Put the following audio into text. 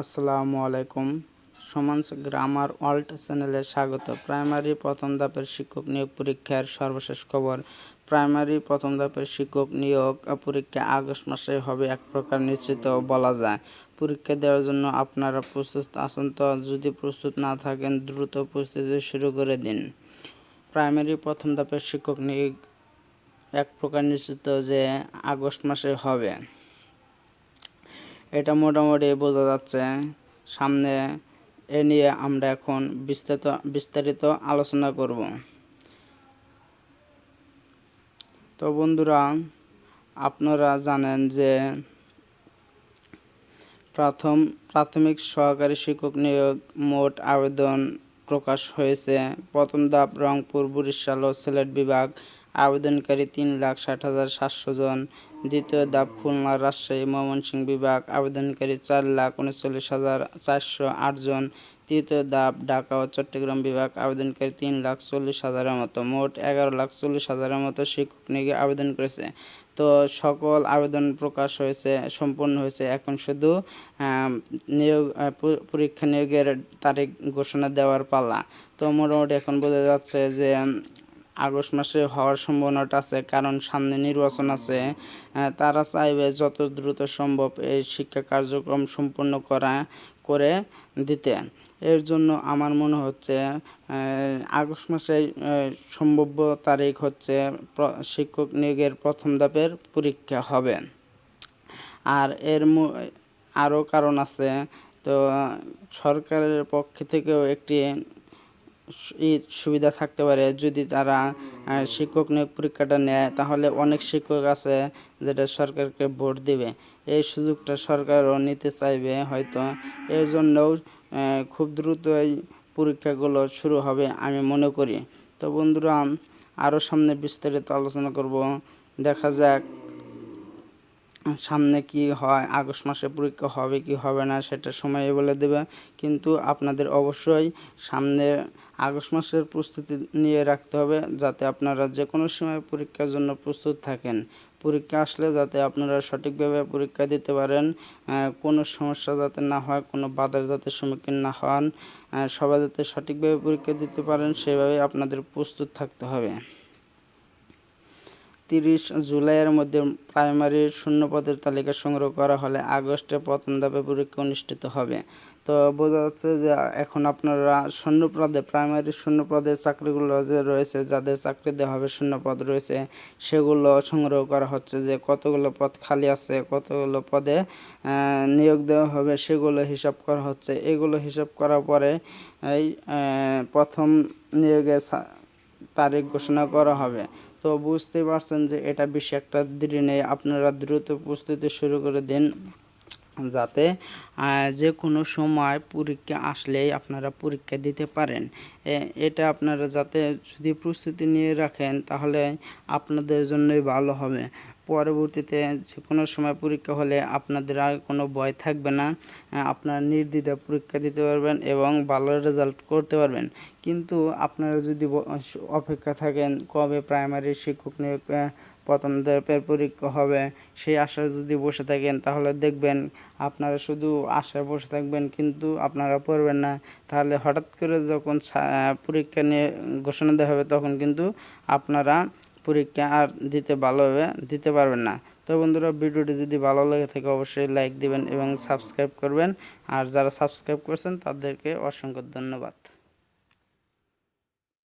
আসসালামু আলাইকুম। সমান্স grammar world চ্যানেলে স্বাগত। প্রাইমারি প্রথম ধাপের শিক্ষক নিয়োগ পরীক্ষার সর্বশেষ খবর। প্রাইমারি প্রথম ধাপের শিক্ষক নিয়োগ পরীক্ষা আগস্ট মাসে হবে, এক প্রকার নিশ্চিত বলা যায়। পরীক্ষা দেওয়ার জন্য আপনারা প্রস্তুত আছেন তো? যদি প্রস্তুত না থাকেন, দ্রুত প্রস্তুতি শুরু করে দিন। প্রাইমারি প্রথম ধাপের শিক্ষক নিয়োগ এক প্রকার নিশ্চিত যে আগস্ট মাসে হবে। এটা মোটামুটি বোঝা যাচ্ছে। সামনে এ নিয়ে আমরা এখন বিস্তারিত বিস্তারিত আলোচনা করব। তো বন্ধুরা, আপনারা জানেন যে প্রথম, প্রাথমিক সহকারী শিক্ষক নিয়োগ মোট আবেদন প্রকাশ হয়েছে। প্রথম ধাপ রংপুর বরিশাল ও সিলেট বিভাগ। আবেদনকারী তিন লাখ ষাট হাজার সাতশো জন। দ্বিতীয় ধাপ, খুলনা রাজশাহী ময়মনসিংহ বিভাগ, আবেদনকারী চার লাখ উনচল্লিশ হাজার চারশো আটজন তৃতীয় ধাপ, ঢাকা ও চট্টগ্রাম বিভাগ, আবেদনকারী তিন লাখ চল্লিশ হাজারের মতো। মোট এগারো লাখ চল্লিশ হাজারের মতো শিক্ষক নিয়োগে আবেদন করেছে। তো সকল আবেদন প্রকাশ হয়েছে, সম্পূর্ণ হয়েছে এখন শুধু নিয়োগ পরীক্ষা নিয়োগের তারিখ ঘোষণা দেওয়ার পালা। তো মোটামুটি এখন বোঝা যাচ্ছে যে আগস্ট মাসে হওয়ার সম্ভাবনাটা আছে, কারণ সামনে নির্বাচন আছে। তারা চাইবে যত দ্রুত সম্ভব এই শিক্ষা কার্যক্রম সম্পূর্ণ করা, করে দিতে। এর জন্য আমার মনে হচ্ছে আগস্ট মাসে সম্ভাব্য তারিখ হচ্ছে শিক্ষক নিয়োগের প্রথম ধাপের পরীক্ষা হবে। আর এর আরও কারণ আছে, তো সরকারের পক্ষ থেকেও একটি সুবিধা থাকতে পারে। যদি তারা শিক্ষক নিয়োগ পরীক্ষাটা নেয়, তাহলে অনেক শিক্ষক আছে যেটা সরকারকে ভোট দিবে। এই সুযোগটা সরকারও নিতে চাইবে হয়তো। এর জন্যও খুব দ্রুত এই পরীক্ষাগুলো শুরু হবে আমি মনে করি। তো বন্ধুরা, আরও সামনে বিস্তারিত আলোচনা করব। দেখা যাক সামনে কি হয়, আগস্ট মাসে পরীক্ষা হবে কি হবে না সেটা সময় বলে দেবে। কিন্তু আপনাদের অবশ্যই সামনে আগস্ট মাসের প্রস্তুতি নিয়ে রাখতে হবে যাতে আপনারা যে কোনো সময় পরীক্ষার জন্য প্রস্তুত থাকেন। পরীক্ষা আসলে যাতে আপনারা সঠিকভাবে পরীক্ষা দিতে পারেন কোনো সমস্যা যাতে না হয়, কোনো বাধার যাতে সম্মুখীন না হন সবাই যাতে সঠিকভাবে পরীক্ষা দিতে পারেন সেভাবে আপনাদের প্রস্তুত থাকতে হবে। তিরিশ জুলাইয়ের মধ্যে প্রাইমারির শূন্য পদের তালিকা সংগ্রহ করা হলে আগস্টে প্রথম ধাপে পরীক্ষা অনুষ্ঠিত হবে। তো বোঝা যাচ্ছে যে এখন আপনারা শূন্যপদে প্রাইমারি শূন্যপদের চাকরিগুলো যে রয়েছে, যাদের চাকরি দেওয়া হবে শূন্যপদ রয়েছে, সেগুলো সংগ্রহ করা হচ্ছে যে কতগুলো পদ খালি আছে, কতগুলো পদে নিয়োগ দেওয়া হবে সেগুলো হিসাব করা হচ্ছে। এগুলো হিসাব করার পরে এই প্রথম নিয়োগের তারিখ ঘোষণা করা হবে। তো বুঝতে পারছেন যে এটা বেশি একটা দেরি নেই। আপনারা দ্রুত প্রস্তুতি শুরু করে দিন। যাতে যে কোনো সময় পরীক্ষা আসলেই আপনারা পরীক্ষা দিতে পারেন। এটা আপনারা যাতে যদি প্রস্তুতি নিয়ে রাখেন তাহলে আপনাদের জন্যই ভালো হবে। পরবর্তীতে যে কোনো সময় পরীক্ষা হলে আপনাদের আর কোনো ভয় থাকবে না। আপনারা নির্দ্বিধায় পরীক্ষা দিতে পারবেন এবং ভালো রেজাল্ট করতে পারবেন। কিন্তু আপনারা যদি অপেক্ষা থাকেন কবে প্রাইমারি শিক্ষক নিয়োগ প্রথম ধাপের পরীক্ষা হবে, সেই আশায় যদি বসে থাকেন, তাহলে দেখবেন আপনারা শুধু আশায় বসে থাকবেন, কিন্তু আপনারা পড়বেন না। তাহলে হঠাৎ করে যখন পরীক্ষা নিয়ে ঘোষণা দেওয়া হবে, তখন কিন্তু আপনারা পরীক্ষা আর দিতে ভালোভাবে দিতে পারবেন না। তো বন্ধুরা, ভিডিওটি যদি ভালো লাগে থাকে, অবশ্যই লাইক দিবেন এবং সাবস্ক্রাইব করবেন। আর যারা সাবস্ক্রাইব করছেন, তাদেরকে অসংখ্য ধন্যবাদ।